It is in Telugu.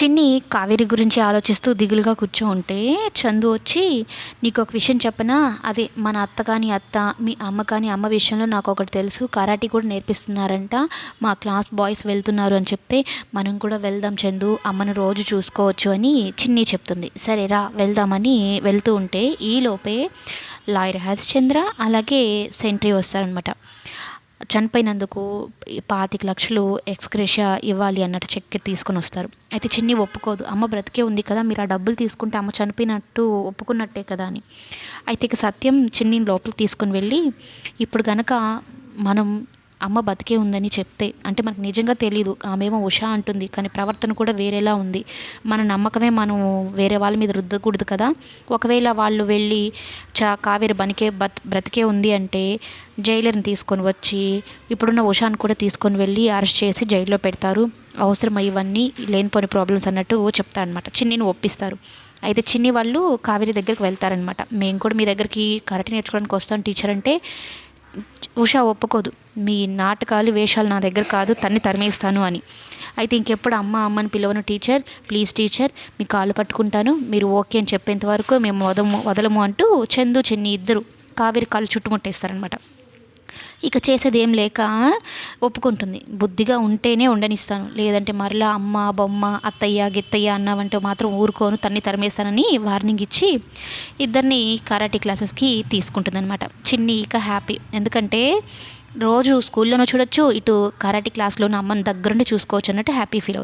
చిన్ని కావేరి గురించి ఆలోచిస్తూ దిగులుగా కూర్చో ఉంటే చందు వచ్చి నీకు ఒక విషయం చెప్పనా? అదే మన అత్త కానీ అత్త మీ అమ్మ కానీ అమ్మ విషయంలో నాకు ఒకటి తెలుసు. కరాటీ కూడా నేర్పిస్తున్నారంట. మా క్లాస్ బాయ్స్ వెళ్తున్నారు అని చెప్తే మనం కూడా వెళ్దాం చందు అమ్మను రోజు చూసుకోవచ్చు అని చిన్ని చెప్తుంది. సరే రా వెళ్దామని వెళ్తూ ఉంటే ఈలోపే లాయర్ హరిశ్చంద్ర అలాగే సెంట్రీ వస్తారనమాట చనిపోయినందుకు పాతిక లక్షలు ఎక్స్గ్రేషియా ఇవ్వాలి అన్నట్టు చెక్ తీసుకొని వస్తారు. అయితే చిన్ని ఒప్పుకోదు. అమ్మ బ్రతికే ఉంది కదా మీరు ఆ డబ్బులు తీసుకుంటే అమ్మ చనిపోయినట్టు ఒప్పుకున్నట్టే కదా అని. అయితే ఇక సత్యం చిన్ని లోపలికి తీసుకొని వెళ్ళి ఇప్పుడు కనుక మనం అమ్మ బతికే ఉందని చెప్తే అంటే మనకు నిజంగా తెలియదు ఆమెమో ఉషా అంటుంది కానీ ప్రవర్తన కూడా వేరేలా ఉంది. మన నమ్మకమే మనం వేరే వాళ్ళ మీద రుద్దకూడదు కదా. ఒకవేళ వాళ్ళు వెళ్ళి చా కావేరి బనికే బత్ బ్రతికే ఉంది అంటే జైలర్ని తీసుకొని వచ్చి ఇప్పుడున్న ఉషాను కూడా తీసుకొని వెళ్ళి అరెస్ట్ చేసి జైల్లో పెడతారు. అవసరం ఇవన్నీ లేనిపోని ప్రాబ్లమ్స్ అన్నట్టు చెప్తా అనమాట చిన్నిని ఒప్పిస్తారు. అయితే చిన్ని వాళ్ళు కావేరి దగ్గరికి వెళ్తారనమాట మేము కూడా మీ దగ్గరికి కరెక్ట్ నేర్చుకోవడానికి వస్తాం టీచర్ అంటే ఉషా ఒప్పుకోదు. మీ నాటకాలు వేషాలు నా దగ్గర కాదు తన్ని తరిమేస్తాను అని. అయితే ఇంకెప్పుడు అమ్మ అమ్మని పిలవను టీచర్. ప్లీజ్ టీచర్ మీ కాళ్ళు పట్టుకుంటాను. మీరు ఓకే అని చెప్పేంత వరకు మేము వదము వదలము అంటూ చందు చెన్ని ఇద్దరు కావేరి కాళ్ళు చుట్టుముట్టేస్తారనమాట ఇక చేసేది ఏం లేక ఒప్పుకుంటుంది. బుద్ధిగా ఉంటేనే ఉండనిస్తాను. లేదంటే మరలా అమ్మ బొమ్మ అత్తయ్య గిత్తయ్య అన్నావంటే మాత్రం ఊరుకోను తన్ని తరిమేస్తానని వార్నింగ్ ఇచ్చి ఇద్దరిని కరాటీ క్లాసెస్కి తీసుకుంటుందన్నమాట. చిన్ని ఇక హ్యాపీ ఎందుకంటే రోజు స్కూల్లోనూ చూడొచ్చు ఇటు కరాటీ క్లాస్లోనూ అమ్మని దగ్గరుండి చూసుకోవచ్చు అన్నట్టు హ్యాపీ ఫీల్ అవుతుంది.